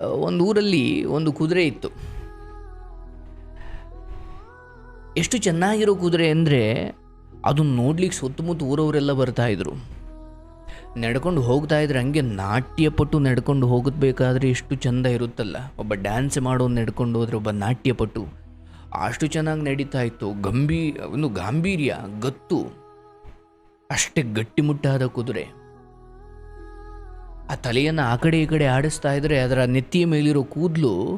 ಒಂದು ಊರಲ್ಲಿ ಒಂದು ಕುದುರೆ ಇತ್ತು. ಎಷ್ಟು ಚೆನ್ನಾಗಿರೋ ಕುದುರೆ ಅಂದರೆ ಅದನ್ನ ನೋಡ್ಲಿಕ್ಕೆ ಸುತ್ತಮುತ್ತ ಊರವರೆಲ್ಲ ಬರ್ತಾ ಇದ್ರು. ನಡ್ಕೊಂಡು ಹೋಗ್ತಾ ಇದ್ರೆ ಹಂಗೆ ನಾಟ್ಯಪಟ್ಟು ನಡ್ಕೊಂಡು ಹೋಗಬೇಕಾದ್ರೆ ಎಷ್ಟು ಚಂದ ಇರುತ್ತಲ್ಲ. ಒಬ್ಬ ಡ್ಯಾನ್ಸ್ ಮಾಡೋ ನಡ್ಕೊಂಡು ಹೋದ್ರೆ ಒಬ್ಬ ನಾಟ್ಯಪಟ್ಟು ಅಷ್ಟು ಚೆನ್ನಾಗಿ ನಡೀತಾ ಇತ್ತು. ಗಂಭೀ, ಒಂದು ಗಾಂಭೀರ್ಯ, ಗತ್ತು. ಅಷ್ಟೇ ಗಟ್ಟಿಮುಟ್ಟಾದ ಕುದುರೆ. ಆ ತಲೆಯನ್ನು ಆ ಕಡೆ ಈ ಕಡೆ ಆಡಿಸ್ತಾ ಇದ್ರೆ ಅದರ ನೆತ್ತಿಯ ಮೇಲಿರೋ ಕೂದಲು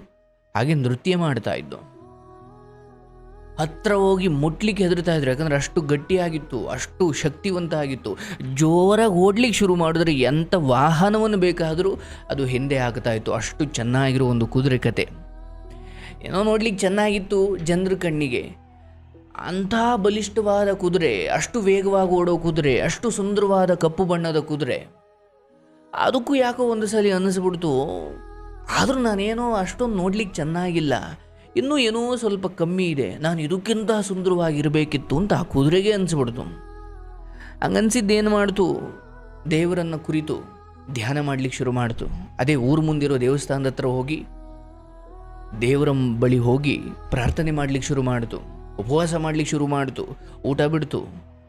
ಹಾಗೆ ನೃತ್ಯ ಮಾಡ್ತಾ ಇದ್ದು. ಹತ್ರ ಹೋಗಿ ಮುಟ್ಲಿಕ್ಕೆ ಹೆದರ್ತಾ ಇದ್ರು, ಯಾಕಂದ್ರೆ ಅಷ್ಟು ಗಟ್ಟಿಯಾಗಿತ್ತು, ಅಷ್ಟು ಶಕ್ತಿವಂತ ಆಗಿತ್ತು ಜೋರಾಗಿ ಓಡ್ಲಿಕ್ಕೆ ಶುರು ಮಾಡಿದ್ರೆ ಎಂಥ ವಾಹನವನ್ನು ಬೇಕಾದರೂ ಅದು ಹಿಂದೆ ಆಗ್ತಾ ಇತ್ತು. ಅಷ್ಟು ಚೆನ್ನಾಗಿರೋ ಒಂದು ಕುದುರೆ ಕತೆ. ಏನೋ ನೋಡ್ಲಿಕ್ಕೆ ಚೆನ್ನಾಗಿತ್ತು ಜನರ ಕಣ್ಣಿಗೆ. ಅಂಥ ಬಲಿಷ್ಠವಾದ ಕುದುರೆ, ಅಷ್ಟು ವೇಗವಾಗಿ ಓಡೋ ಕುದುರೆ, ಅಷ್ಟು ಸುಂದರವಾದ ಕಪ್ಪು ಬಣ್ಣದ ಕುದುರೆ. ಅದಕ್ಕೂ ಯಾಕೋ ಒಂದು ಸಲ ಅನ್ನಿಸ್ಬಿಡ್ತು. ಆದರೂ ನಾನೇನೋ ಅಷ್ಟೊಂದು ನೋಡ್ಲಿಕ್ಕೆ ಚೆನ್ನಾಗಿಲ್ಲ. ಇನ್ನೂ ಏನೋ ಸ್ವಲ್ಪ ಕಮ್ಮಿ ಇದೆ. ನಾನು ಇದಕ್ಕಿಂತ ಸುಂದರವಾಗಿರಬೇಕಿತ್ತು ಅಂತ ಆ ಕುದುರೆಗೆ ಅನಿಸ್ಬಿಡ್ತು. ಹಂಗನ್ಸಿದ್ದೇನು ಮಾಡ್ತು? ದೇವರನ್ನು ಕುರಿತು ಧ್ಯಾನ ಮಾಡ್ಲಿಕ್ಕೆ ಶುರು ಮಾಡ್ತು. ಅದೇ ಊರು ಮುಂದಿರೋ ದೇವಸ್ಥಾನದ ಹತ್ರ ಹೋಗಿ, ದೇವರ ಬಳಿ ಹೋಗಿ ಪ್ರಾರ್ಥನೆ ಮಾಡ್ಲಿಕ್ಕೆ ಶುರು ಮಾಡ್ತು. ಉಪವಾಸ ಮಾಡ್ಲಿಕ್ಕೆ ಶುರು ಮಾಡ್ತು. ಊಟ ಬಿಡ್ತು.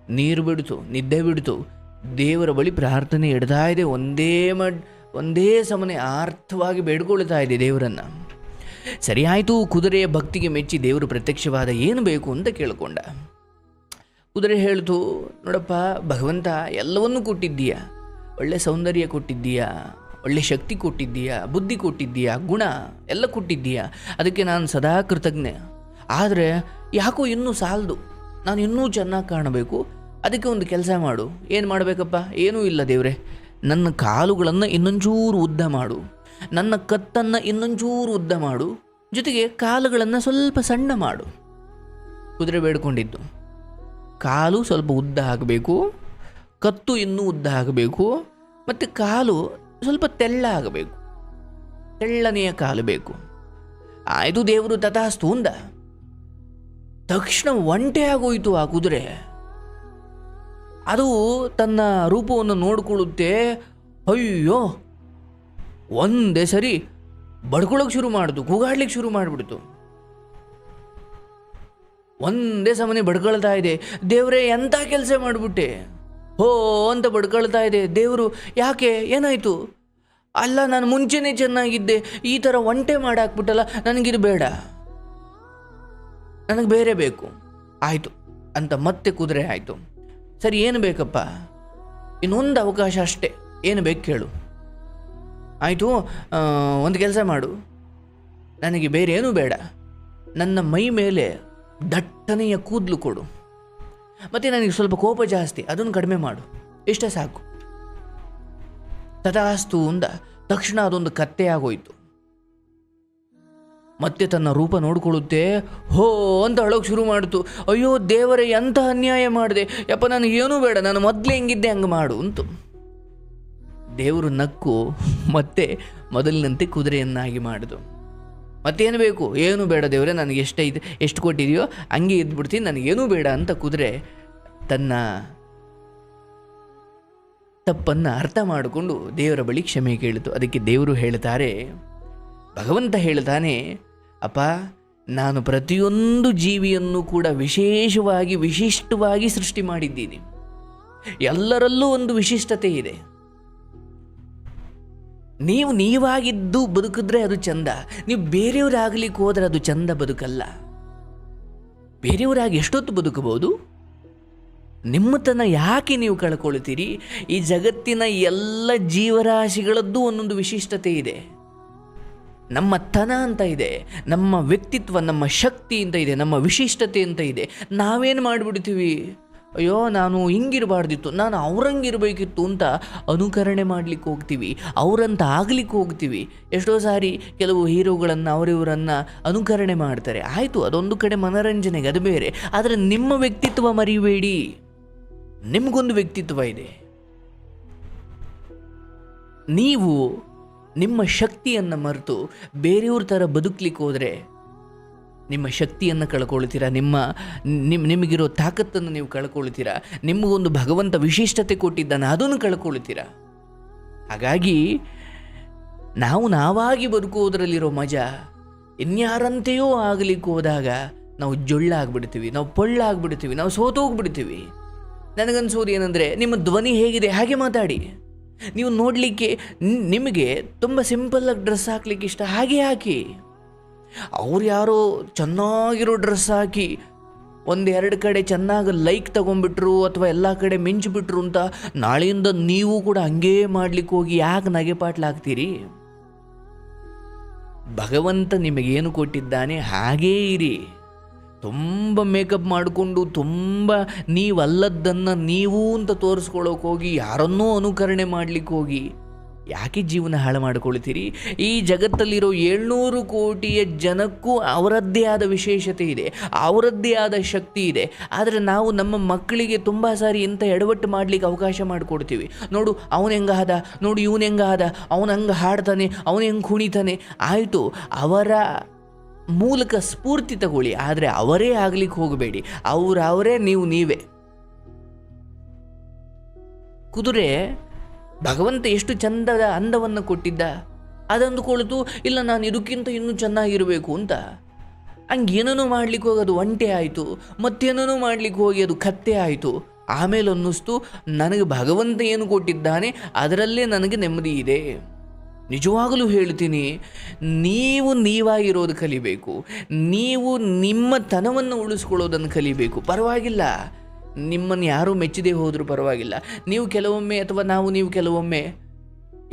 ನೀರು ಬಿಡ್ತು. ನಿದ್ದೆ ಬಿಡ್ತು. ದೇವರ ಬಳಿ ಪ್ರಾರ್ಥನೆ ಇಡ್ತಾ ಇದೆ. ಒಂದೇ ಮಡ್, ಒಂದೇ ಸಮನೆ ಆರ್ಥವಾಗಿ ಬೇಡ್ಕೊಳ್ತಾ ಇದೆ ದೇವರನ್ನ. ಸರಿಯಾಯಿತು ಕುದುರೆಯ ಭಕ್ತಿಗೆ ಮೆಚ್ಚಿ ದೇವರು ಪ್ರತ್ಯಕ್ಷವಾದ ಏನು ಬೇಕು ಅಂತ ಕೇಳಿಕೊಂಡ. ಕುದುರೆ ಹೇಳ್ತು, ನೋಡಪ್ಪ, ಭಗವಂತ, ಎಲ್ಲವನ್ನೂ ಕೊಟ್ಟಿದ್ದೀಯ? ಒಳ್ಳೆ ಸೌಂದರ್ಯ ಕೊಟ್ಟಿದ್ದೀಯಾ? ಒಳ್ಳೆ ಶಕ್ತಿ ಕೊಟ್ಟಿದ್ದೀಯಾ? ಬುದ್ಧಿ ಕೊಟ್ಟಿದ್ದೀಯಾ? ಗುಣ ಎಲ್ಲ ಕೊಟ್ಟಿದ್ದೀಯಾ? ಅದಕ್ಕೆ ನಾನು ಸದಾ ಕೃತಜ್ಞ. ಆದರೆ, ಯಾಕೋ ಇನ್ನೂ ಸಾಲದು. ನಾನು ಇನ್ನೂ ಚೆನ್ನಾಗಿ ಕಾಣಬೇಕು. ಅದಕ್ಕೆ ಒಂದು ಕೆಲಸ ಮಾಡು. ಏನು ಮಾಡಬೇಕಪ್ಪ? ಏನೂ ಇಲ್ಲ ದೇವ್ರೆ. ನನ್ನ ಕಾಲುಗಳನ್ನು ಇನ್ನೊಂಚೂರು ಉದ್ದ ಮಾಡು. ನನ್ನ ಕತ್ತನ್ನು ಇನ್ನೊಂಚೂರು ಉದ್ದ ಮಾಡು. ಜೊತೆಗೆ ಕಾಲುಗಳನ್ನು ಸ್ವಲ್ಪ ಸಣ್ಣ ಮಾಡು. ಕುದುರೆ ಬೇಡ್ಕೊಂಡಿದ್ದು. ಕಾಲು ಸ್ವಲ್ಪ ಉದ್ದ ಆಗಬೇಕು ಕತ್ತು ಇನ್ನೂ ಉದ್ದ ಆಗಬೇಕು ಮತ್ತು ಕಾಲು ಸ್ವಲ್ಪ ತೆಳ್ಳ ಆಗಬೇಕು ತೆಳ್ಳನೆಯ ಕಾಲು ಬೇಕು. ಆಯಿತು ದೇವರು ತಥಾಸ್ತು ಸ್ತೂಂದ ತಕ್ಷಣ ಒಂಟೆ ಆಗೋಯ್ತು ಆ ಕುದುರೆ. ಅದು ತನ್ನ ರೂಪವನ್ನು ನೋಡಿಕೊಳ್ಳುತ್ತೆ. ಅಯ್ಯೋ, ಒಂದೇ ಸರಿ ಬಡ್ಕೊಳಕ್ಕೆ ಶುರು ಮಾಡಿತು ಕೂಗಾಡ್ಲಿಕ್ಕೆ ಶುರು ಮಾಡಿಬಿಡ್ತು. ಒಂದೇ ಸಮನೆ ಬಡ್ಕೊಳ್ತಾ ಇದೆ. ದೇವರೇ ಎಂಥ ಕೆಲಸ ಮಾಡಿಬಿಟ್ಟೆ? ಹೋ, ಅಂತ ಬಡ್ಕೊಳ್ತಾ ಇದೆ. ದೇವರು, ಯಾಕೆ, ಏನಾಯಿತು? ಅಲ್ಲ, ನಾನು ಮುಂಚೆನೇ ಚೆನ್ನಾಗಿದ್ದೆ. ಈ ಥರ ಒಂಟೆ ಮಾಡಾಕ್ಬಿಟ್ಟಲ್ಲ, ನನಗಿದು ಬೇಡ. ನನಗೆ ಬೇರೆ ಬೇಕು. ಆಯಿತು, ಅಂತ ಮತ್ತೆ ಕುದುರೆ ಆಯಿತು. ಸರಿ, ಏನು ಬೇಕಪ್ಪ? ಇನ್ನೊಂದು ಅವಕಾಶ ಅಷ್ಟೇ. ಏನು ಬೇಕು ಕೇಳು. ಆಯಿತು ಒಂದು ಕೆಲಸ ಮಾಡು. ನನಗೆ ಬೇರೆ ಏನೂ ಬೇಡ. ನನ್ನ ಮೈ ಮೇಲೆ ದಟ್ಟನೆಯ ಕೂದಲು ಕೊಡು. ಮತ್ತು ನನಗೆ ಸ್ವಲ್ಪ ಕೋಪ ಜಾಸ್ತಿ, ಅದನ್ನು ಕಡಿಮೆ ಮಾಡು. ಇಷ್ಟೇ ಸಾಕು. ತಥಾಸ್ತು ಅಂದ ತಕ್ಷಣ ಅದೊಂದು ಕತ್ತೆ ಆಗೋಯ್ತು. ಮತ್ತೆ ತನ್ನ ರೂಪ ನೋಡಿಕೊಳ್ಳುತ್ತೆ. ಹೋ, ಅಂತ ಅಳೋಕೆ ಶುರು ಮಾಡ್ತು. ಅಯ್ಯೋ, ದೇವರೇ, ಎಂಥ ಅನ್ಯಾಯ ಮಾಡಿದೆ. ಯಪ್ಪ, ನಾನು ಏನೂ ಬೇಡ, ನಾನು ಮೊದಲೇ ಹೆಂಗಿದ್ದೆ ಹಂಗೆ ಮಾಡು, ಅಂತು. ದೇವರು ನಕ್ಕು, ಮತ್ತೆ ಮೊದಲಿನಂತೆ ಕುದುರೆಯನ್ನಾಗಿ ಮಾಡಿದು. ಮತ್ತೇನು ಬೇಕು? ಏನು ಬೇಡ ದೇವರೇ, ನನಗೆ ಎಷ್ಟೈತೆ ಎಷ್ಟು ಕೊಟ್ಟಿದೆಯೋ ಹಂಗೆ ಇದ್ಬಿಡ್ತೀನಿ ನನಗೇನೂ ಬೇಡ ಅಂತ ಕುದುರೆ ತನ್ನ ತಪ್ಪನ್ನು ಅರ್ಥ ಮಾಡಿಕೊಂಡು ದೇವರ ಬಳಿ ಕ್ಷಮೆ ಕೇಳಿತು. ಅದಕ್ಕೆ ದೇವರು ಹೇಳ್ತಾರೆ, ಭಗವಂತ ಹೇಳ್ತಾನೆ ಅಪ್ಪ, ನಾನು ಪ್ರತಿಯೊಂದು ಜೀವಿಯನ್ನು ಕೂಡ ವಿಶೇಷವಾಗಿ, ವಿಶಿಷ್ಟವಾಗಿ ಸೃಷ್ಟಿ ಮಾಡಿದ್ದೀನಿ. ಎಲ್ಲರಲ್ಲೂ ಒಂದು ವಿಶಿಷ್ಟತೆ ಇದೆ. ನೀವು ನೀವಾಗಿದ್ದು ಬದುಕಿದ್ರೆ ಅದು ಚಂದ. ನೀವು ಬೇರೆಯವರಾಗಲಿಕ್ಕೆ ಹೋದರೆ ಅದು ಚಂದ ಬದುಕಲ್ಲ. ಬೇರೆಯವರಾಗಿ ಎಷ್ಟೊತ್ತು ಬದುಕಬಹುದು? ನಿಮ್ಮತನ ಯಾಕೆ ನೀವು ಕಳ್ಕೊಳ್ತೀರಿ? ಈ ಜಗತ್ತಿನ ಎಲ್ಲ ಜೀವರಾಶಿಗಳದ್ದು ಒಂದೊಂದು ವಿಶಿಷ್ಟತೆ ಇದೆ. ನಮ್ಮ ತನ ಅಂತ ಇದೆ, ನಮ್ಮ ವ್ಯಕ್ತಿತ್ವ, ನಮ್ಮ ಶಕ್ತಿ ಅಂತ ಇದೆ, ನಮ್ಮ ವಿಶಿಷ್ಟತೆ ಅಂತ ಇದೆ. ನಾವೇನು ಮಾಡಿಬಿಡ್ತೀವಿ? ಅಯ್ಯೋ, ನಾನು ಹಿಂಗಿರಬಾರ್ದಿತ್ತು, ನಾನು ಅವ್ರಂಗಿರಬೇಕಿತ್ತು ಅಂತ ಅನುಕರಣೆ ಮಾಡಲಿಕ್ಕೆ ಹೋಗ್ತೀವಿ, ಅವರಂತ ಆಗ್ಲಿಕ್ಕೆ ಹೋಗ್ತೀವಿ. ಎಷ್ಟೋ ಸಾರಿ ಕೆಲವು ಹೀರೋಗಳನ್ನು, ಅವರಿವರನ್ನು ಅನುಕರಣೆ ಮಾಡ್ತಾರೆ. ಆಯಿತು, ಅದೊಂದು ಕಡೆ ಮನೋರಂಜನೆಗೆ ಅದು ಬೇರೆ. ಆದರೆ ನಿಮ್ಮ ವ್ಯಕ್ತಿತ್ವ ಮರಿಬೇಡಿ. ನಿಮಗೊಂದು ವ್ಯಕ್ತಿತ್ವ ಇದೆ. ನೀವು ನಿಮ್ಮ ಶಕ್ತಿಯನ್ನು ಮರೆತು ಬೇರೆಯವ್ರ ಥರ ಬದುಕಲಿಕ್ಕೆ ಹೋದರೆ ನಿಮ್ಮ ಶಕ್ತಿಯನ್ನು ಕಳ್ಕೊಳ್ತೀರಾ? ನಿಮ್ಮ ನಿಮ್ಮ ನಿಮಗಿರೋ ತಾಕತ್ತನ್ನು ನೀವು ಕಳ್ಕೊಳ್ತೀರಾ? ನಿಮಗೊಂದು ಭಗವಂತ ವಿಶಿಷ್ಟತೆ ಕೊಟ್ಟಿದ್ದಾನೆ ಅದನ್ನು ಕಳ್ಕೊಳ್ತೀರಾ? ಹಾಗಾಗಿ ನಾವು ನಾವಾಗಿ ಬದುಕುವುದರಲ್ಲಿರೋ ಮಜಾ ಇನ್ಯಾರಂತೆಯೋ ಆಗಲಿಕ್ಕೆ ಹೋದಾಗ ನಾವು ಜೊಳ್ಳಾಗ್ಬಿಡ್ತೀವಿ, ನಾವು ಪೊಳ್ಳಾಗ್ಬಿಡ್ತೀವಿ, ನಾವು ಸೋತೋಗ್ಬಿಡ್ತೀವಿ. ನನಗನ್ಸೋದು ಏನಂದರೆ ನಿಮ್ಮ ಧ್ವನಿ ಹೇಗಿದೆ? ಹಾಗೆ ಮಾತಾಡಿ. ನೀವು ನೋಡಲಿಕ್ಕೆ ನಿಮಗೆ ತುಂಬ ಸಿಂಪಲ್ಲಾಗಿ ಡ್ರೆಸ್ ಹಾಕ್ಲಿಕ್ಕೆ ಇಷ್ಟ. ಹಾಗೆ ಹಾಕಿ ಅವ್ರು ಯಾರೋ ಚೆನ್ನಾಗಿರೋ ಡ್ರೆಸ್ ಹಾಕಿ ಒಂದೆರಡು ಕಡೆ ಚೆನ್ನಾಗಿ ಲೈಕ್ ತಗೊಂಡ್ಬಿಟ್ರು ಅಥವಾ ಎಲ್ಲ ಕಡೆ ಮಿಂಚಿಬಿಟ್ರು ಅಂತ ನಾಳೆಯಿಂದ ನೀವು ಕೂಡ ಹಂಗೇ ಮಾಡ್ಲಿಕ್ಕೆ ಹೋಗಿ ಯಾಕೆ ನಗೆಪಾಟ್ಲಾಗ್ತೀರಿ ಭಗವಂತ ನಿಮಗೇನು ಕೊಟ್ಟಿದ್ದಾನೆ? ಹಾಗೇ ಇರಿ. ತುಂಬ ಮೇಕಪ್ ಮಾಡಿಕೊಂಡು ತುಂಬ ನೀವಲ್ಲದ್ದನ್ನು ನೀವು ಅಂತ ತೋರಿಸ್ಕೊಳ್ಳೋಕೆ ಹೋಗಿ, ಯಾರನ್ನೂ ಅನುಕರಣೆ ಮಾಡಲಿಕ್ಕೆ ಹೋಗಿ, ಯಾಕೆ ಜೀವನ ಹಾಳು ಮಾಡ್ಕೊಳ್ತೀರಿ? ಈ ಜಗತ್ತಲ್ಲಿರೋ ಏಳ್ನೂರು ಕೋಟಿಯ ಜನಕ್ಕೂ ಅವರದ್ದೇ ಆದ ವಿಶೇಷತೆ ಇದೆ, ಅವರದ್ದೇ ಆದ ಶಕ್ತಿ ಇದೆ. ಆದರೆ ನಾವು ನಮ್ಮ ಮಕ್ಕಳಿಗೆ ತುಂಬ ಸಾರಿ ಇಂಥ ಎಡವಟ್ಟು ಮಾಡಲಿಕ್ಕೆ ಅವಕಾಶ ಮಾಡಿಕೊಡ್ತೀವಿ. ನೋಡು, ಅವನು ಹೆಂಗೆ ಆದ? ನೋಡು, ಇವನು ಹೆಂಗೆ ಆದ? ಅವನು ಹಂಗೆ ಹಾಡ್ತಾನೆ, ಅವನು ಹೆಂಗೆ ಕುಣಿತಾನೆ? ಆಯಿತು, ಅವರ ಮೂಲಕ ಸ್ಫೂರ್ತಿ ತಗೊಳ್ಳಿ. ಆದರೆ ಅವರೇ ಆಗ್ಲಿಕ್ಕೆ ಹೋಗಬೇಡಿ. ಅವರವರೇ ನೀವು, ನೀವೇ. ಕುದುರೆ, ಭಗವಂತ ಎಷ್ಟು ಚಂದದ ಅಂದವನ್ನು ಕೊಟ್ಟಿದ್ದ? ಅದಂದುಕೊಳ್ತು ಇಲ್ಲ ನಾನು ಇದಕ್ಕಿಂತ ಇನ್ನೂ ಚೆನ್ನಾಗಿರಬೇಕು ಅಂತ. ಹಂಗೇನೂ ಮಾಡ್ಲಿಕ್ಕೆ ಹೋಗಿ ಅದು ಒಂಟೆ ಆಯಿತು. ಮತ್ತೇನೋ ಮಾಡ್ಲಿಕ್ಕೆ ಹೋಗಿ ಅದು ಕತ್ತೆ ಆಯಿತು. ಆಮೇಲೆ ಅನ್ನಿಸ್ತು ನನಗೆ ಭಗವಂತ ಏನು ಕೊಟ್ಟಿದ್ದಾನೆ, ಅದರಲ್ಲೇ ನನಗೆ ನೆಮ್ಮದಿ ಇದೆ. ನಿಜವಾಗಲೂ ಹೇಳ್ತೀನಿ, ನೀವು ನೀವಾಗಿರೋದು ಕಲಿಬೇಕು. ನೀವು ನಿಮ್ಮ ತನವನ್ನು ಉಳಿಸ್ಕೊಳ್ಳೋದನ್ನು ಕಲಿಬೇಕು. ಪರವಾಗಿಲ್ಲ. ನಿಮ್ಮನ್ನು ಯಾರೂ ಮೆಚ್ಚದೇ ಹೋದರೂ ಪರವಾಗಿಲ್ಲ. ನೀವು ಕೆಲವೊಮ್ಮೆ ಅಥವಾ ನಾವು ನೀವು ಕೆಲವೊಮ್ಮೆ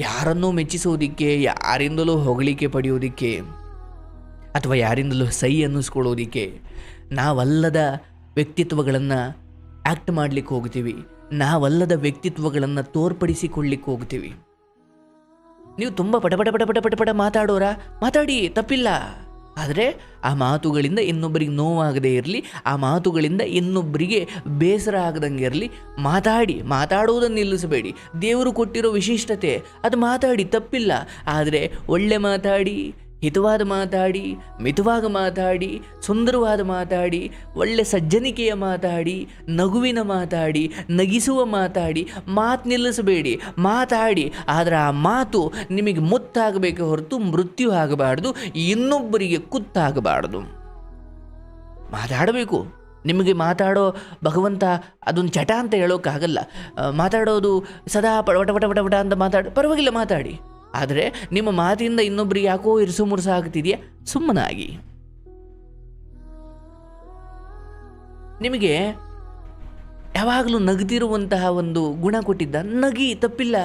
ಯಾರನ್ನೋ ಮೆಚ್ಚಿಸೋದಿಕ್ಕೆ, ಯಾರಿಂದಲೂ ಹೊಗಳಿಕೆ ಪಡೆಯೋದಿಕ್ಕೆ ಅಥವಾ ಯಾರಿಂದಲೂ ಸೈ ಅನ್ನಿಸ್ಕೊಳ್ಳೋದಿಕ್ಕೆ ನಾವಲ್ಲದ ವ್ಯಕ್ತಿತ್ವಗಳನ್ನು ಆ್ಯಕ್ಟ್ ಮಾಡಲಿಕ್ಕೆ ಹೋಗ್ತೀವಿ. ನಾವಲ್ಲದ ವ್ಯಕ್ತಿತ್ವಗಳನ್ನು ತೋರ್ಪಡಿಸಿಕೊಳ್ಳಿಕ್ಕೆ ಹೋಗ್ತೀವಿ. ನೀವು ತುಂಬ ಪಟ ಪಟ ಪಟ ಪಟ ಪಟ ಪಟ ಮಾತಾಡೋರಾ? ಮಾತಾಡಿ, ತಪ್ಪಿಲ್ಲ. ಆದರೆ ಆ ಮಾತುಗಳಿಂದ ಇನ್ನೊಬ್ಬರಿಗೆ ನೋವಾಗದೇ ಇರಲಿ, ಆ ಮಾತುಗಳಿಂದ ಇನ್ನೊಬ್ಬರಿಗೆ ಬೇಸರ ಆಗದಂಗೆ ಇರಲಿ. ಮಾತಾಡಿ ಮಾತಾಡುವುದನ್ನು ನಿಲ್ಲಿಸಬೇಡಿ. ದೇವರು ಕೊಟ್ಟಿರೋ ವಿಶಿಷ್ಟತೆ, ಅದು ಮಾತಾಡಿ ತಪ್ಪಿಲ್ಲ. ಆದರೆ ಒಳ್ಳೆ ಮಾತಾಡಿ ಹಿತವಾದ ಮಾತಾಡಿ, ಮಿತವಾಗಿ ಮಾತಾಡಿ, ಸುಂದರವಾದ ಮಾತಾಡಿ, ಒಳ್ಳೆ ಸಜ್ಜನಿಕೆಯ ಮಾತಾಡಿ, ನಗುವಿನ ಮಾತಾಡಿ, ನಗಿಸುವ ಮಾತಾಡಿ, ಮಾತು ನಿಲ್ಲಿಸಬೇಡಿ, ಮಾತಾಡಿ. ಆದರೆ ಆ ಮಾತು ನಿಮಗೆ ಮುತ್ತಾಗಬೇಕೆ ಹೊರತು ಮೃತ್ಯು ಆಗಬಾರ್ದು, ಇನ್ನೊಬ್ಬರಿಗೆ ಕುತ್ತಾಗಬಾರ್ದು. ಮಾತಾಡಬೇಕು. ನಿಮಗೆ ಮಾತಾಡೋ ಭಗವಂತ ಅದೊಂದು ಚಟ ಅಂತ ಹೇಳೋಕ್ಕಾಗಲ್ಲ. ಮಾತಾಡೋದು ಸದಾ ಪಟ ಪಟ ಪಟ ಪಟ ಅಂತ ಮಾತಾಡಿ. ಪರವಾಗಿಲ್ಲ, ಮಾತಾಡಿ. ಆದರೆ ನಿಮ್ಮ ಮಾತಿಂದ ಇನ್ನೊಬ್ರಿಗೆ ಯಾಕೋ ಇರಿಸು ಮುರುಸು ಆಗ್ತಿದೆಯಾ? ಸುಮ್ಮನಾಗಿ. ನಿಮಗೆ ಯಾವಾಗಲೂ ನಗದಿರುವಂತಹ ಒಂದು ಗುಣ ಕೊಟ್ಟಿದ್ದ ನಗಿ ತಪ್ಪಿಲ್ಲ.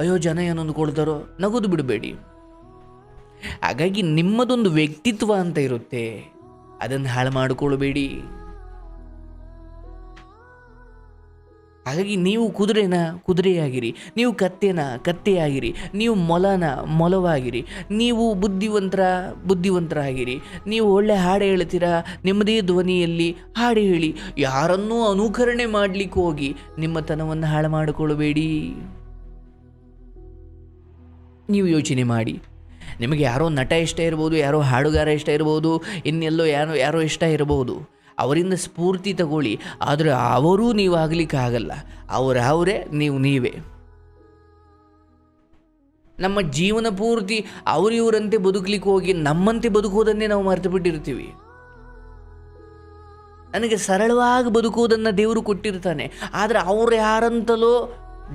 ಅಯ್ಯೋ, ಜನ ಏನೊಂದು ಕೊಡ್ತಾರೋ ನಗೋದು ಬಿಡಬೇಡಿ. ಹಾಗಾಗಿ ನಿಮ್ಮದೊಂದು ವ್ಯಕ್ತಿತ್ವ ಅಂತ ಇರುತ್ತೆ. ಅದನ್ನು ಹಾಳು ಮಾಡಿಕೊಳ್ಬೇಡಿ. ಹಾಗಾಗಿ ನೀವು ಕುದುರೆನ ಕುದುರೆಯಾಗಿರಿ, ನೀವು ಕತ್ತೆನ ಕತ್ತೆಯಾಗಿರಿ, ನೀವು ಮೊಲನ ಮೊಲವಾಗಿರಿ, ನೀವು ಬುದ್ಧಿವಂತರ ಬುದ್ಧಿವಂತರಾಗಿರಿ, ನೀವು ಒಳ್ಳೆ ಹಾಡು ಹೇಳ್ತೀರಾ ನಿಮ್ಮದೇ ಧ್ವನಿಯಲ್ಲಿ ಹಾಡು ಹೇಳಿ, ಯಾರನ್ನೂ ಅನುಕರಣೆ ಮಾಡಲಿಕ್ಕೆ ಹೋಗಿ ನಿಮ್ಮ ತನವನ್ನು ಹಾಳು ಮಾಡಿಕೊಳ್ಳಬೇಡಿ. ನೀವು ಯೋಚನೆ ಮಾಡಿ, ನಿಮಗೆ ಯಾರೋ ನಟ ಇಷ್ಟ ಇರ್ಬೋದು, ಯಾರೋ ಹಾಡುಗಾರ ಇಷ್ಟ ಇರ್ಬೋದು, ಇನ್ನೆಲ್ಲೋ ಯಾರೋ ಯಾರೋ ಇಷ್ಟ ಇರ್ಬೋದು ಅವರಿಂದ ಸ್ಫೂರ್ತಿ ತಗೊಳ್ಳಿ. ಆದರೆ ಅವರೂ ನೀವು ಆಗಲಿಕ್ಕೆ ಆಗಲ್ಲ. ಅವರ ಅವರೇ ನೀವು ನೀವೇ. ನಮ್ಮ ಜೀವನ ಪೂರ್ತಿ ಅವರಿವರಂತೆ ಬದುಕಲಿಕ್ಕೆ ಹೋಗಿ ನಮ್ಮಂತೆ ಬದುಕುವುದನ್ನೇ ನಾವು ಮರೆತು ಬಿಟ್ಟಿರ್ತೀವಿ ನನಗೆ ಸರಳವಾಗಿ ಬದುಕುವುದನ್ನು ದೇವರು ಕೊಟ್ಟಿರ್ತಾನೆ. ಆದರೆ ಅವ್ರು ಯಾರಂತಲೋ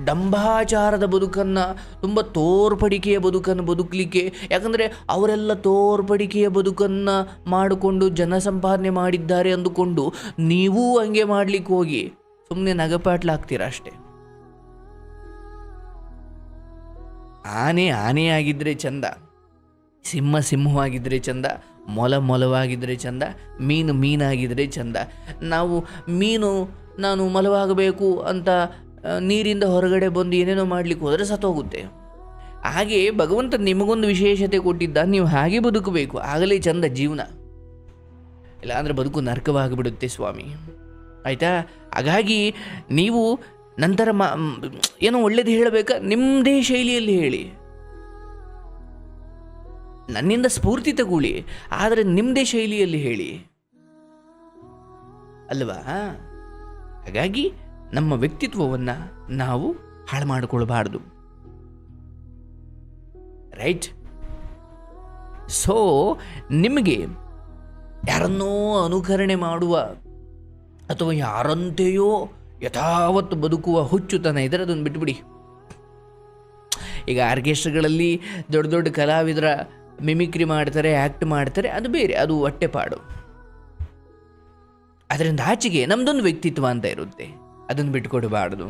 ಡಂಬಾಚಾರದ ಬದುಕನ್ನು ತುಂಬ ತೋರ್ಪಡಿಕೆಯ ಬದುಕನ್ನು ಬದುಕಲಿಕ್ಕೆ, ಯಾಕಂದರೆ ಅವರೆಲ್ಲ ತೋರ್ಪಡಿಕೆಯ ಬದುಕನ್ನು ಮಾಡಿಕೊಂಡು ಜನ ಸಂಪಾದನೆ ಮಾಡಿದ್ದಾರೆ ಅಂದುಕೊಂಡು ನೀವೂ ಹಂಗೆ ಮಾಡಲಿಕ್ಕೆ ಹೋಗಿ ಸುಮ್ಮನೆ ನಗಪಾಟ್ಲಾಗ್ತೀರ ಅಷ್ಟೇ? ಆನೆ ಆನೆಯಾಗಿದ್ದರೆ ಚಂದ, ಸಿಂಹ ಸಿಂಹವಾಗಿದ್ದರೆ ಚಂದ, ಮೊಲ ಮೊಲವಾಗಿದ್ದರೆ ಚಂದ, ಮೀನು ಮೀನಾಗಿದ್ದರೆ ಚಂದ. ನಾವು ಮೀನು ನಾನು ಮೊಲವಾಗಬೇಕು ಅಂತ ನೀರಿಂದ ಹೊರಗಡೆ ಬಂದು ಏನೇನೋ ಮಾಡಲಿಕ್ಕೆ ಹೋದರೆ ಸತ್ತೋಗುತ್ತೆ. ಹಾಗೆ ಭಗವಂತ ನಿಮಗೊಂದು ವಿಶೇಷತೆ ಕೊಟ್ಟಿದ್ದ ನೀವು ಹಾಗೆ ಬದುಕಬೇಕು ಆಗಲೇ ಚಂದ ಜೀವನ. ಇಲ್ಲಾಂದರೆ ಬದುಕು ನರಕವಾಗಿಬಿಡುತ್ತೆ ಸ್ವಾಮಿ. ಆಯಿತಾ? ಹಾಗಾಗಿ ನೀವು ನಂತರ ಮ್, ಏನೋ ಒಳ್ಳೇದು ಹೇಳಬೇಕಾ? ನಿಮ್ಮದೇ ಶೈಲಿಯಲ್ಲಿ ಹೇಳಿ. ನನ್ನಿಂದ ಸ್ಫೂರ್ತಿ ತಗೊಳ್ಳಿ ಆದರೆ ನಿಮ್ಮದೇ ಶೈಲಿಯಲ್ಲಿ ಹೇಳಿ. ಅಲ್ವಾ? ಹಾಗಾಗಿ ನಮ್ಮ ವ್ಯಕ್ತಿತ್ವವನ್ನು ನಾವು ಹಾಳು ಮಾಡಿಕೊಳ್ಬಾರ್ದು ರೈಟ್ ಸೊ ನಿಮಗೆ ಯಾರನ್ನೋ ಅನುಕರಣೆ ಮಾಡುವ ಅಥವಾ ಯಾರಂತೆಯೋ ಯಥಾವತ್ತು ಬದುಕುವ ಹುಚ್ಚುತನ ಇದ್ರೆ ಅದನ್ನು ಬಿಟ್ಬಿಡಿ. ಈಗ ಆರ್ಕೆಸ್ಟ್ರಾಗಳಲ್ಲಿ ದೊಡ್ಡ ದೊಡ್ಡ ಕಲಾವಿದರ ಮಿಮಿಕ್ರಿ ಮಾಡ್ತಾರೆ ಆ್ಯಕ್ಟ್ ಮಾಡ್ತಾರೆ, ಅದು ಬೇರೆ, ಅದು ಹೊಟ್ಟೆಪಾಡು. ಅದರಿಂದ ಆಚೆಗೆ ನಮ್ಮದೊಂದು ವ್ಯಕ್ತಿತ್ವ ಅಂತ ಇರುತ್ತೆ. ಅದನ್ನು ಬಿಟ್ಕೊಡಬಾರ್ದು